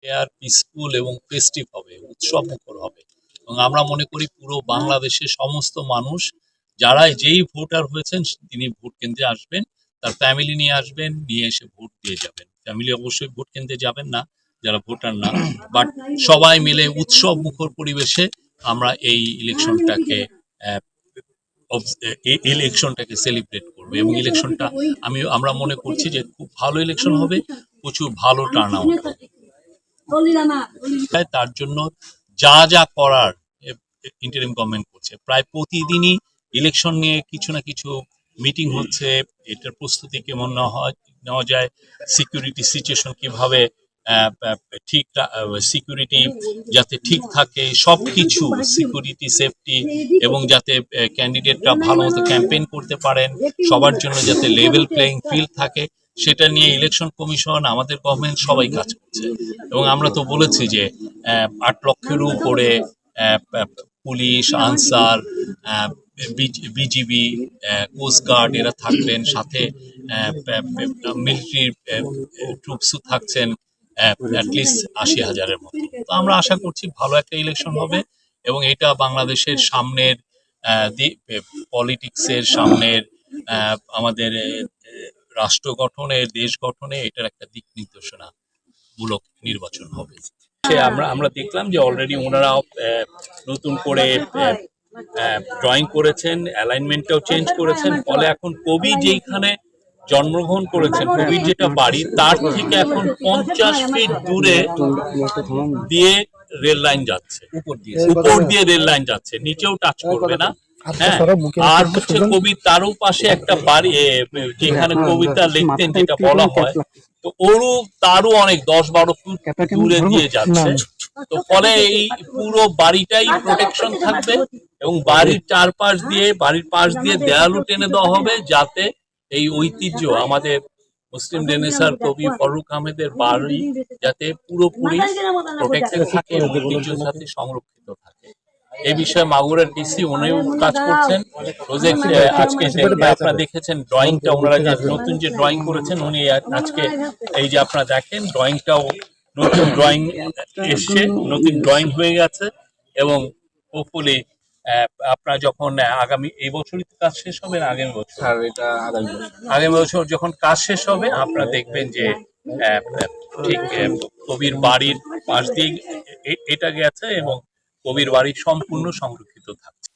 Fair peaceful এবং festive হবে, উৎসব মুখর হবে। এবং আমরা মনে করি পুরো বাংলাদেশের সমস্ত মানুষ যারা যেই ভোটার হয়েছেন, তিনি ভোট কেন্দ্রে আসবেন, তার ফ্যামিলি নিয়ে আসবেন, নিয়ে এসে ভোট দিয়ে যাবেন। ফ্যামিলি অবশ্যই ভোট কেন্দ্রে যাবেন না, যারা ভোটার না। বাট সবাই মিলে উৎসব মুখর পরিবেশে আমরা এই ইলেকশনটাকে ইলেকশনটাকে সেলিব্রেট করব। এবং ইলেকশনটা আমি, আমরা মনে করছি যে খুব ভালো ইলেকশন হবে, প্রচুর ভালো টার্ন আউট হবে। তার জন্য যা যা করার ইন্টারিম গভর্নমেন্ট করছে। প্রায় প্রতিদিনই ইলেকশন নিয়ে কিছু না কিছু মিটিং হচ্ছে। এটার প্রস্তুতি কেমন নেওয়া যায় সিকিউরিটি সিচুয়েশন কীভাবে ঠিক সিকিউরিটি যাতে ঠিক থাকে সব কিছু সিকিউরিটি সেফটি এবং যাতে ক্যান্ডিডেটরা ভালো মতো ক্যাম্পেইন করতে পারেন, সবার জন্য যাতে লেভেল প্লেইং ফিল্ড থাকে। সেটা নিয়ে ইলেকশন কমিশন আমাদের গভর্নমেন্ট সবাই কাজ করছে। এবং আমরা তো বলেছি যে আট লক্ষের উপরে পুলিশ, আনসার বিজিবি কোস্টগার্ড এরা থাকবেন সাথে মিলিটারি ট্রুপসও থাকছেন অ্যাটলিস্ট আশি হাজারের মতো। তো আমরা আশা করছি ভালো একটা ইলেকশন হবে এবং এটা বাংলাদেশের সামনের পলিটিক্সের সামনের আমাদের রাষ্ট্র গঠনে দেশ গঠনে এটার একটা দিক নির্দেশনা মূলক নির্বাচন হবে। সে আমরা আমরা দেখলাম যে অলরেডি ওনারা নতুন করে ড্রয়িং করেছেন অ্যালাইনমেন্টটাও চেঞ্জ করেছেন। ফলে এখন কবি যেইখানে জন্মগ্রহণ করেছেন কবির যেটা বাড়ি তার থেকে এখন পঞ্চাশ ফিট দূরে দিয়ে রেল লাইন যাচ্ছে। উপর দিয়ে। উপর দিয়ে রেল লাইন যাচ্ছে। নিচেও টাচ করবে না। আর হচ্ছে কবি তারও পাশে একটা বাড়ি যেখানে কবিতা লিখতেন যেটা বলা হয়। তো ওরও তারও অনেক দশ বারো ফুট দূরে দিয়ে যাচ্ছে। তো ফলে এই পুরো বাড়িটাই প্রোটেকশন থাকবে এবং বাড়ির চারপাশ দিয়ে বাড়ির পাশ দিয়ে দেয়ালও টেনে দেওয়া হবে যাতে এই ঐতিহ্য আমাদের মুসলিম রেনেসার কবি ফরুক আহমেদের বাড়ি যাতে পুরোপুরি প্রোটেক্টেড থাকে এবং ঐতিহ্যের সাথে সংরক্ষিত থাকে। এই বিষয়ে মাগুরার ডিসি উনিও কাজ করছেন। প্রজেক্ট আজকে যে আপনারা দেখেছেন ড্রয়িংটা ওনারা যে নতুন যে ড্রয়িং করেছেন উনি আজকে এই যে আপনারা দেখেন ড্রয়িংটাও নতুন ড্রয়িং এসছে নতুন ড্রয়িং হয়ে গেছে এবং হোপফুলি আপনারা যখন আগামী এই বছরই তো কাজ শেষ হবে না আগামী বছর? এটা আগামী বছর। যখন কাজ শেষ হবে আপনারা দেখবেন যে ঠিক কবির বাড়ির পাশ দিয়ে এ- এটা গেছে এবং কবির বাড়ি সম্পূর্ণ সংরক্ষিত থাকছে।